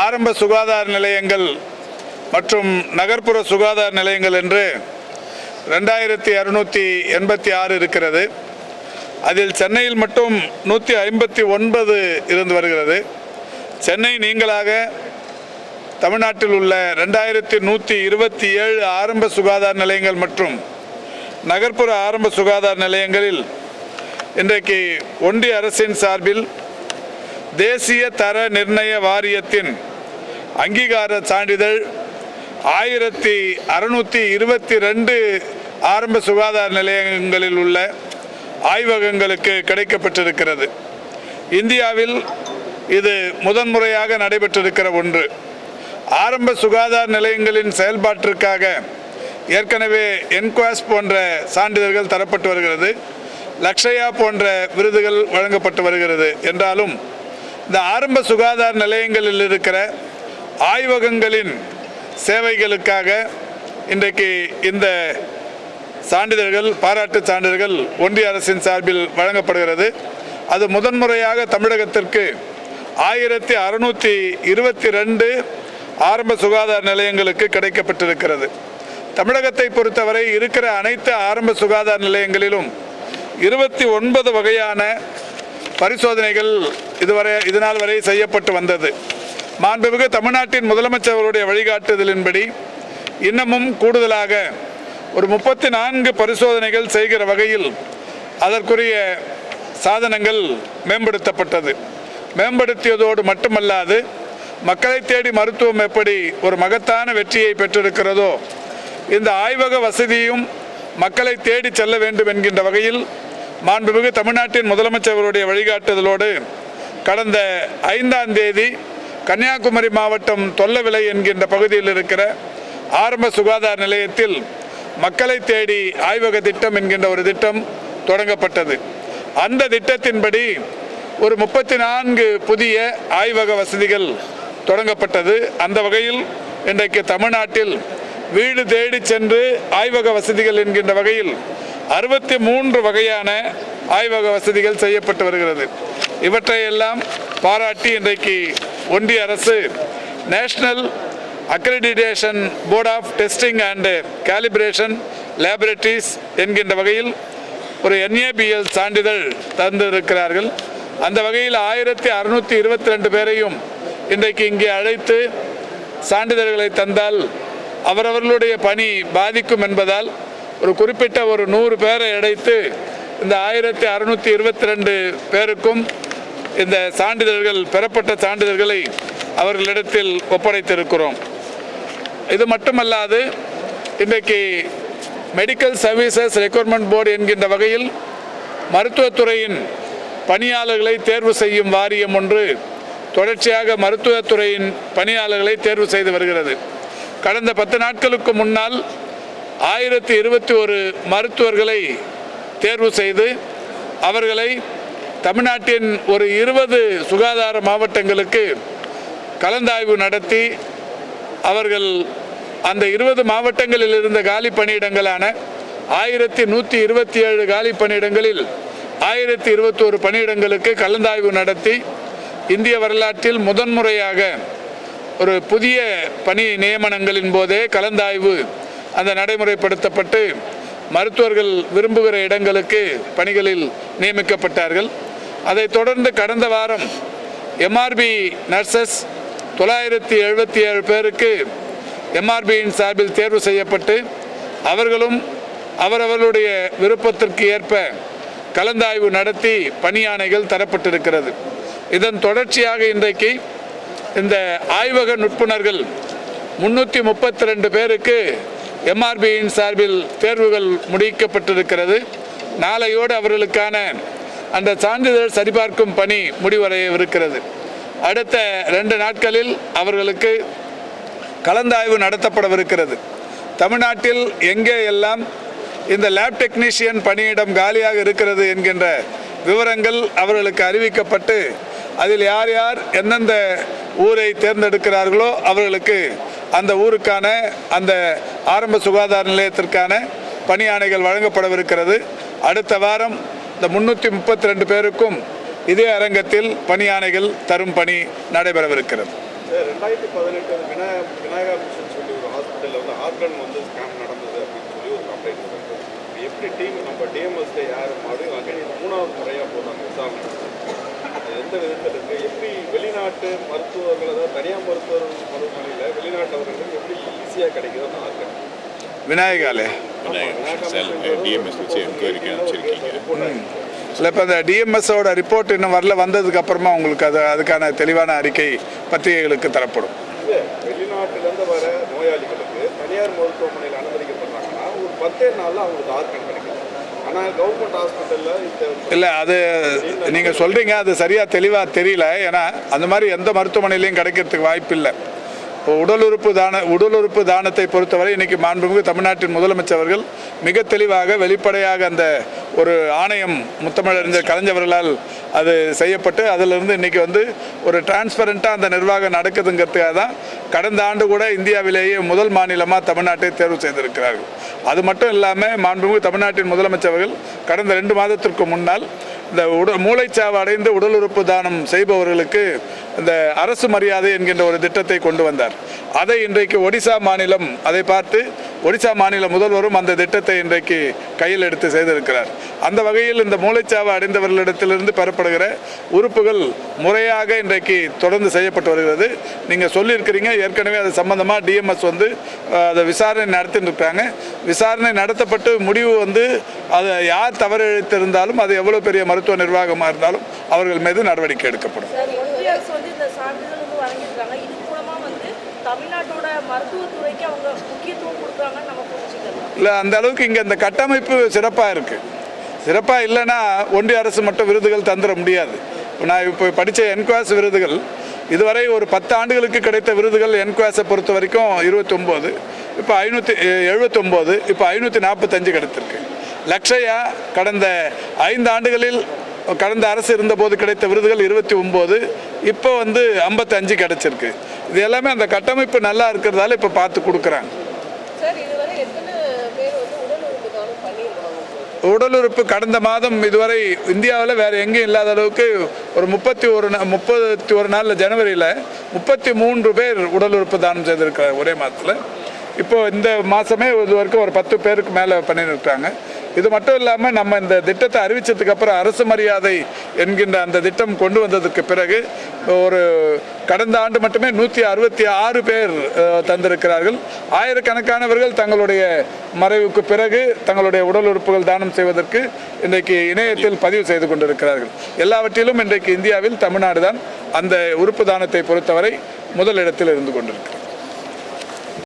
ஆரம்ப சுகாதார நிலையங்கள் மற்றும் நகர்ப்புற சுகாதார நிலையங்கள் என்று ரெண்டாயிரத்தி இரநூத்தி எண்பத்தி ஆறு இருக்கிறது. அதில் சென்னையில் மட்டும் நூற்றி ஐம்பத்தி ஒன்பது இருந்து வருகிறது. சென்னை நீங்களாக தமிழ்நாட்டில் உள்ள ரெண்டாயிரத்தி நூற்றி இருபத்தி ஏழு ஆரம்ப சுகாதார நிலையங்கள் மற்றும் நகர்ப்புற ஆரம்ப சுகாதார நிலையங்களில் இன்றைக்கு ஒன்றிய அரசின் சார்பில் தேசிய தர நிர்ணய வாரியத்தின் அங்கீகார சான்றிதழ் ஆயிரத்தி அறுநூற்றி இருபத்தி ரெண்டு ஆரம்ப சுகாதார நிலையங்களில் உள்ள ஆய்வகங்களுக்கு கிடைக்கப்பட்டிருக்கிறது. இந்தியாவில் இது முதன்முறையாக நடைபெற்றிருக்கிற ஒன்று. ஆரம்ப சுகாதார நிலையங்களின் செயல்பாட்டிற்காக ஏற்கனவே என்குவாஸ் போன்ற சான்றிதழ்கள் தரப்பட்டு வருகிறது. லக்ஷயா போன்ற விருதுகள் வழங்கப்பட்டு வருகிறது. என்றாலும் இந்த ஆரம்ப சுகாதார நிலையங்களில் இருக்கிற ஆய்வகங்களின் சேவைகளுக்காக இன்றைக்கு இந்த சான்றிதழ்கள் பாராட்டு சான்றிதழ்கள் ஒன்றிய அரசின் சார்பில் வழங்கப்படுகிறது. அது முதன்முறையாக தமிழகத்திற்கு ஆயிரத்தி அறுநூற்றி இருபத்தி ரெண்டு ஆரம்ப சுகாதார நிலையங்களுக்கு கிடைக்கப்பட்டிருக்கிறது. தமிழகத்தை பொறுத்தவரை இருக்கிற அனைத்து ஆரம்ப சுகாதார நிலையங்களிலும் இருபத்தி ஒன்பது வகையான பரிசோதனைகள் இதுவரை இதனால் வரை செய்யப்பட்டு வந்தது. மாண்புமிகு தமிழ்நாட்டின் முதலமைச்சர் அவருடைய வழிகாட்டுதலின்படி இன்னமும் கூடுதலாக ஒரு முப்பத்தி நான்கு பரிசோதனைகள் செய்கிற வகையில் அதற்குரிய சாதனங்கள் மேம்படுத்தப்பட்டது. மேம்படுத்தியதோடு மட்டுமல்லாது மக்களை தேடி மருத்துவம் எப்படி ஒரு மகத்தான வெற்றியை பெற்றிருக்கிறதோ இந்த ஆய்வக வசதியும் மக்களை தேடி செல்ல வேண்டும் என்கின்ற வகையில் மாண்புமிகு தமிழ்நாட்டின் முதலமைச்சர்களுடைய வழிகாட்டுதலோடு கடந்த ஐந்தாம் தேதி கன்னியாகுமரி மாவட்டம் தொல்லவிலை என்கின்ற பகுதியில் இருக்கிற ஆரம்ப சுகாதார நிலையத்தில் மக்களை தேடி ஆய்வக திட்டம் என்கின்ற ஒரு திட்டம் தொடங்கப்பட்டது. அந்த திட்டத்தின்படி ஒரு முப்பத்தி நான்கு புதிய ஆய்வக வசதிகள் தொடங்கப்பட்டது. அந்த வகையில் இன்றைக்கு தமிழ்நாட்டில் வீடு தேடி சென்று ஆய்வக வசதிகள் என்கின்ற வகையில் அறுபத்தி மூன்று வகையான ஆய்வக வசதிகள் செய்யப்பட்டு வருகிறது. இவற்றையெல்லாம் பாராட்டி இன்றைக்கு ஒன்றிய அரசு national accreditation board of testing and calibration laboratories என்கின்ற வகையில் ஒரு என்ஏபிஎல் சான்றிதழ் தந்திருக்கிறார்கள். அந்த வகையில் ஆயிரத்தி அறுநூற்றி இருபத்தி ரெண்டு பேரையும் இன்றைக்கு இங்கே அழைத்து சான்றிதழ்களை தந்தால் அவரவர்களுடைய பணி பாதிக்கும் என்பதால் ஒரு குறிப்பிட்ட ஒரு நூறு பேரை அடைத்து இந்த ஆயிரத்தி அறுநூற்றி இருபத்தி ரெண்டு பேருக்கும் இந்த சான்றிதழ்கள் பெறப்பட்ட சான்றிதழ்களை அவர்களிடத்தில் ஒப்படைத்திருக்கிறோம். இது மட்டுமல்லாது இன்றைக்கு மெடிக்கல் சர்வீசஸ் ரெக்ரூட்மெண்ட் போர்டு என்கின்ற வகையில் மருத்துவத்துறையின் பணியாளர்களை தேர்வு செய்யும் வாரியம் ஒன்று தொடர்ச்சியாக மருத்துவத்துறையின் பணியாளர்களை தேர்வு செய்து வருகிறது. கடந்த பத்து நாட்களுக்கு முன்னால் ஆயிரத்தி இருபத்தி ஒரு மருத்துவர்களை தேர்வு செய்து அவர்களை தமிழ்நாட்டின் ஒரு இருபது சுகாதார மாவட்டங்களுக்கு கலந்தாய்வு நடத்தி அவர்கள் அந்த இருபது மாவட்டங்களில் இருந்த காலி பணியிடங்களான ஆயிரத்தி நூற்றி இருபத்தி ஏழு காலி பணியிடங்களில் ஆயிரத்தி இருபத்தோரு பணியிடங்களுக்கு கலந்தாய்வு நடத்தி இந்திய வரலாற்றில் முதன்முறையாக ஒரு புதிய பணி நியமனங்களின் போதே கலந்தாய்வு அந்த நடைமுறைப்படுத்தப்பட்டு மருத்துவர்கள் விரும்புகிற இடங்களுக்கு பணிகளில் நியமிக்கப்பட்டார்கள். அதைத் தொடர்ந்து கடந்த வாரம் எம்ஆர்பி நர்சஸ் தொள்ளாயிரத்தி எழுபத்தி ஏழு பேருக்கு எம்ஆர்பியின் சார்பில் தேர்வு செய்யப்பட்டு அவர்களும் அவரவர்களுடைய விருப்பத்திற்கு ஏற்ப கலந்தாய்வு நடத்தி பணியானைகள் தரப்பட்டிருக்கிறது. இதன் தொடர்ச்சியாக இன்றைக்கு இந்த ஆய்வக நுட்புணர்கள் முன்னூற்றி முப்பத்தி ரெண்டு பேருக்கு எம்ஆர்பியின் சார்பில் தேர்வுகள் முடிக்கப்பட்டிருக்கிறது. நாளையோடு அவர்களுக்கான அந்த சான்றிதழ் சரிபார்க்கும் பணி முடிவடையவிருக்கிறது. அடுத்த ரெண்டு நாட்களில் அவர்களுக்கு கலந்தாய்வு நடத்தப்படவிருக்கிறது. தமிழ்நாட்டில் எங்கே எல்லாம் இந்த லேப் டெக்னீஷியன் பணியிடம் காலியாக இருக்கிறது என்கின்ற விவரங்கள் அவர்களுக்கு அறிவிக்கப்பட்டு அதில் யார் யார் எந்தெந்த ஊரை தேர்ந்தெடுக்கிறார்களோ அவர்களுக்கு அந்த ஊருக்கான அந்த ஆரம்ப சுகாதார நிலையத்திற்கான பணியாணைகள் வழங்கப்படவிருக்கிறது. அடுத்த வாரம் இந்த முன்னூற்றி முப்பத்தி ரெண்டு பேருக்கும் இதே அரங்கத்தில் பணியானைகள் தரும் பணி நடைபெறவிருக்கிறது. ரெண்டாயிரத்தி பதினெட்டு விநாயகா விநாயகா மிஷன் சொல்லி ஒரு ஹாஸ்பிட்டலில் வந்து ஆர்கன் வந்து ஸ்கேம் நடந்தது அப்படின்னு சொல்லி ஒரு கம்ப்ளைண்ட் வருது எப்படி டீம் நம்ம டிஎம்எஸ்ல யார் மறுபடியும் அகைன் மூணாவது முறையாக போடுறாங்க விசாரணை எந்த விதத்தில் இருக்குது எப்படி வெளிநாட்டு மருத்துவர்கள் அதாவது தனியார் மருத்துவர் மருத்துவமனையில் வெளிநாட்டவர்கள் எப்படி ஈஸியாக கிடைக்குதோ அந்த ஆர்கன் விநாயகாலே. டிஎம்எஸ் வச்சு என்கொயரிக்கு அனுப்பிச்சிருக்கீங்க. இல்லை இப்போ இந்த டிஎம்எஸோட ரிப்போர்ட் இன்னும் வரல வந்ததுக்கு அப்புறமா உங்களுக்கு அது அதுக்கான தெளிவான அறிக்கை பத்திரிகைகளுக்கு தரப்படும். இல்லை வெளிநாட்டிலேருந்து வர நோயாளிகளுக்கு தனியார் மருத்துவமனையில் அனுமதிக்கப்படுறாங்கன்னா ஒரு பத்தே நாளில் அவங்களுக்கு ஆர்கன் கிடைக்குது இல்லை அது நீங்கள் சொல்கிறீங்க அது சரியாக தெளிவாக தெரியல. ஏன்னா அந்த மாதிரி எந்த மருத்துவமனையிலையும் கிடைக்கிறதுக்கு வாய்ப்பு இல்லை உடல் உறுப்பு தான உடல் உறுப்பு தானத்தை பொறுத்தவரை இன்றைக்கி மாண்புமிகு தமிழ்நாட்டின் முதலமைச்சர் அவர்கள் மிக தெளிவாக வெளிப்படையாக அந்த ஒரு ஆணையம் முத்தமிழறிஞர் கலைஞர்களால் அது செய்யப்பட்டு அதிலிருந்து இன்னைக்கு வந்து ஒரு டிரான்ஸ்பரண்ட்டாக அந்த நிர்வாகம் நடக்குதுங்கிறதுக்காக தான் கடந்த ஆண்டு கூட இந்தியாவிலேயே முதல் மாநிலமாக தமிழ்நாட்டை தேர்வு செய்திருக்கிறார்கள். அது மட்டும் இல்லாமல் மாண்புமிகு தமிழ்நாட்டின் முதலமைச்சர்கள் கடந்த ரெண்டு மாதத்திற்கு முன்னால் இந்த உடல் மூளைச்சாவு அடைந்து உடல் உறுப்பு தானம் செய்பவர்களுக்கு இந்த அரசு மரியாதை என்கின்ற ஒரு திட்டத்தை கொண்டு வந்தார். அதை இன்றைக்கு ஒடிசா மாநிலம் அதை பார்த்து ஒடிசா மாநில முதல்வரும் அந்த திட்டத்தை இன்றைக்கு கையில் எடுத்து செய்திருக்கிறார். அந்த வகையில் இந்த மூளைச்சாவை அடைந்தவர்களிடத்திலிருந்து பெறப்படுகிற உறுப்புகள் முறையாக இன்றைக்கு தொடர்ந்து செய்யப்பட்டு வருகிறது. நீங்கள் சொல்லியிருக்கிறீங்க ஏற்கனவே அது சம்பந்தமாக டிஎம்எஸ் வந்து அதை விசாரணை நடத்திட்டு இருக்காங்க. விசாரணை நடத்தப்பட்டு முடிவு வந்து அதை யார் தவறு இழைத்திருந்தாலும் அது எவ்வளோ பெரிய மருத்துவ நிர்வாகமாக இருந்தாலும் அவர்கள் மீது நடவடிக்கை எடுக்கப்படும் சார் ஒன்றிய அரசு வந்து இந்த சான்றிதழ் வந்து வழங்கியிருக்காங்க இது மூலமா வந்து தமிழ்நாட்டோட மருத்துவத்துறைக்கு அவங்க முக்கியத்துவம் கொடுக்குறாங்கன்னு நம்ம புரிஞ்சுக்கலாம் இல்லை அந்த அளவுக்கு இங்கே இந்த கட்டமைப்பு சிறப்பாக இருக்குது சிறப்பாக இல்லைன்னா ஒன்றிய அரசு மட்டும் விருதுகள் தந்துட முடியாது. நான் இப்போ படித்த என்குவாஸ் விருதுகள் இதுவரை ஒரு பத்து ஆண்டுகளுக்கு கிடைத்த விருதுகள் என்குவாஸை பொறுத்த வரைக்கும் இருபத்தொம்போது இப்போ ஐநூற்றி எழுபத்தொம்போது இப்போ ஐநூற்றி நாற்பத்தஞ்சு கிடைத்திருக்கு. லக்ஷயா கடந்த ஐந்து ஆண்டுகளில் கடந்த அரசு இருந்தபோது கிடைத்த விருதுகள் இருபத்தி ஒம்பது இப்போ வந்து ஐம்பத்தஞ்சு கிடைச்சிருக்கு. இது எல்லாமே அந்த கட்டமைப்பு நல்லா இருக்கிறதால இப்போ பார்த்து கொடுக்குறாங்க. உடல் உறுப்பு கடந்த மாதம் இதுவரை இந்தியாவில் வேறு எங்கேயும் இல்லாத அளவுக்கு ஒரு முப்பத்தி ஒரு முப்பத்தி ஒரு நாளில் ஜனவரியில் முப்பத்தி மூன்று பேர் உடல் உறுப்பு தானம் செய்திருக்கிறார் ஒரே மாதத்தில். இப்போ இந்த மாதமே இது வரைக்கும் ஒரு பத்து பேருக்கு மேலே பண்ணியிருக்காங்க இது மட்டும் இல்லாமல் நம்ம இந்த திட்டத்தை அறிவித்ததுக்கு அப்புறம் அரசு மரியாதை என்கின்ற அந்த திட்டம் கொண்டு வந்ததுக்கு பிறகு ஒரு கடந்த ஆண்டு மட்டுமே நூற்றி அறுபத்தி ஆறு பேர் தந்திருக்கிறார்கள். ஆயிரக்கணக்கானவர்கள் தங்களுடைய மறைவுக்கு பிறகு தங்களுடைய உடல் உறுப்புகள் தானம் செய்வதற்கு இன்றைக்கு இணையத்தில் பதிவு செய்து கொண்டிருக்கிறார்கள். எல்லாவற்றிலும் இன்றைக்கு இந்தியாவில் தமிழ்நாடு தான் அந்த உறுப்பு தானத்தை பொறுத்தவரை முதலிடத்தில் இருந்து கொண்டிருக்கிறது.